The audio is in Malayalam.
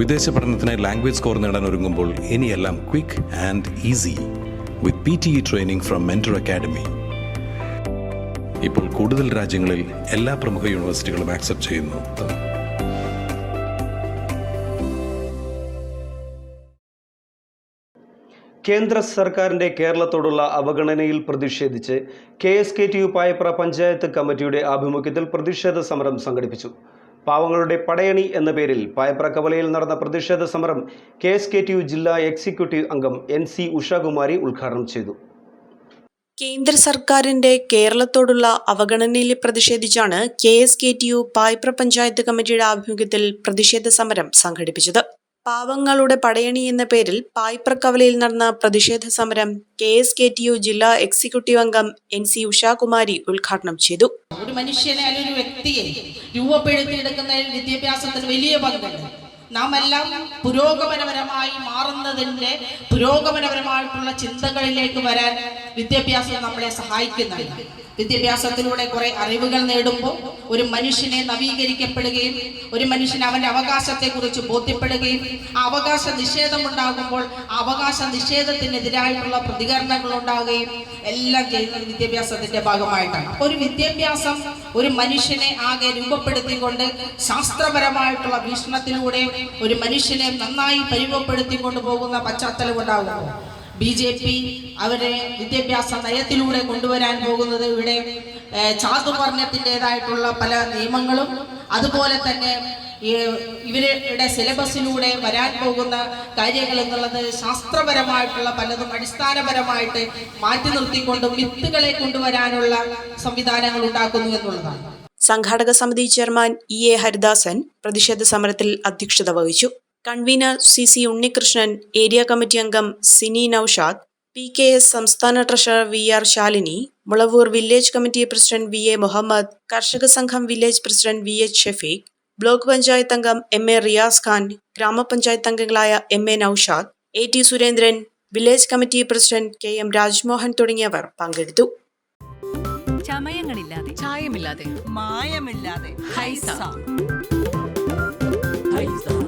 വിദേശ പഠനത്തിനായി ലാംഗ്വേജ് സ്കോർ നേടാൻ ഒരുങ്ങുമ്പോൾ ഇനിയെല്ലാം quick and easy with P T E training from mentor academy ഇപ്പോൾ കൂടുതൽ രാജ്യങ്ങളിൽ എല്ലാ പ്രമുഖ യൂണിവേഴ്സിറ്റികളും ആക്സെപ്റ്റ് ചെയ്യുന്നു. കേന്ദ്ര സർക്കാരിന്റെ കേരളത്തോടുള്ള അവഗണനയിൽ പ്രതിഷേധിച്ച് K S K T U Payapra panchayat കമ്മിറ്റിയുടെ ആഭിമുഖ്യത്തിൽ പ്രതിഷേധ സമരം സംഘടിപ്പിച്ചു. പാവങ്ങളുടെ പടയണി എന്ന പേരിൽ പായപ്ര കവലയിൽ നടന്ന പ്രതിഷേധ സമരം K S K T U ജില്ലാ എക്സിക്യൂട്ടീവ് അംഗം എൻ സി ഉഷാകുമാരി ഉദ്ഘാടനം ചെയ്തു. കേന്ദ്ര സർക്കാരിന്റെ കേരളത്തോടുള്ള അവഗണനയിൽ പ്രതിഷേധിച്ചാണ് K S K T U Paipra panchayat കമ്മിറ്റിയുടെ ആഭിമുഖ്യത്തിൽ പ്രതിഷേധ സമരം സംഘടിപ്പിച്ചത്. പാവങ്ങളുടെ പടയണി എന്ന പേരിൽ പായ്പ്രക്കവലയിൽ നടന്ന പ്രതിഷേധ സമരം K S K T U ജില്ലാ എക്സിക്യൂട്ടീവ് അംഗം എൻ സി ഉഷാകുമാരി ഉദ്ഘാടനം ചെയ്തു. ഒരു മനുഷ്യനെ ഒരു വ്യക്തിയെ രൂപപ്പെടുത്തിയെടുക്കുന്നതിൽ വിദ്യാഭ്യാസത്തിന് വലിയ പങ്കുണ്ട്. നാം എല്ലാം പുരോഗമനപരമായി മാറുന്നതിന്റെ പുരോഗമനപരമായിട്ടുള്ള ചിന്തകളിലേക്ക് വരാൻ വിദ്യാഭ്യാസം നമ്മളെ സഹായിക്കുന്നില്ല. വിദ്യാഭ്യാസത്തിലൂടെ കുറെ അറിവുകൾ നേടുമ്പോൾ ഒരു മനുഷ്യനെ നവീകരിക്കപ്പെടുകയും ഒരു മനുഷ്യൻ അവന്റെ അവകാശത്തെക്കുറിച്ച് ബോധ്യപ്പെടുകയും ആ അവകാശ നിഷേധം ഉണ്ടാകുമ്പോൾ ആ അവകാശ നിഷേധത്തിനെതിരായിട്ടുള്ള പ്രതികരണങ്ങൾ ഉണ്ടാകുകയും എല്ലാം ചെയ്യുന്നത് വിദ്യാഭ്യാസത്തിന്റെ ഭാഗമായിട്ടാണ്. ഒരു വിദ്യാഭ്യാസം ഒരു മനുഷ്യനെ ആകെ രൂപപ്പെടുത്തിക്കൊണ്ട് ശാസ്ത്രപരമായിട്ടുള്ള വീക്ഷണത്തിലൂടെ ഒരു മനുഷ്യനെ നന്നായി പരിമപ്പെടുത്തിക്കൊണ്ട് പോകുന്ന പശ്ചാത്തലം ഉണ്ടാകുമ്പോൾ ബി ജെ പി അവരെ വിദ്യാഭ്യാസ നയത്തിലൂടെ കൊണ്ടുവരാൻ പോകുന്നത് ഇവിടെ ഏഹ്, ചാതുവർണത്തിന്റെതായിട്ടുള്ള പല നിയമങ്ങളും അതുപോലെ തന്നെ ഇവരുടെ സിലബസിലൂടെ വരാൻ പോകുന്ന കാര്യങ്ങൾ എന്നുള്ളത് ശാസ്ത്രപരമായിട്ടുള്ള പലതും അടിസ്ഥാനപരമായിട്ട് മാറ്റി നിർത്തിക്കൊണ്ട് വിത്തുകളെ കൊണ്ടുവരാനുള്ള സംവിധാനങ്ങൾ ഉണ്ടാക്കുന്നു എന്നുള്ളതാണ്. സംഘാടക സമിതി ചെയർമാൻ ഇ എ ഹരിദാസൻ പ്രതിഷേധ സമരത്തിൽ അധ്യക്ഷത വഹിച്ചു. Convener C C Unnikrishnan area committee അംഗം Sini Noushad P K S സംസ്ഥാന treasurer V R Shalini Mulavoor village committee president V A Muhammad Karshaka Sangham village president V H Shafeeq block panchayat അംഗം എം എ റിയാസ് ഖാൻ ഗ്രാമപഞ്ചായത്ത് അംഗങ്ങളായ M A Noushad A T Surendran village committee president K M Rajmohan തുടങ്ങിയവർ പങ്കെടുത്തു. ചമയങ്ങളില്ലാതെ ചായമില്ലാതെ മായമില്ലാതെ ഹൈസ. ഹൈസ.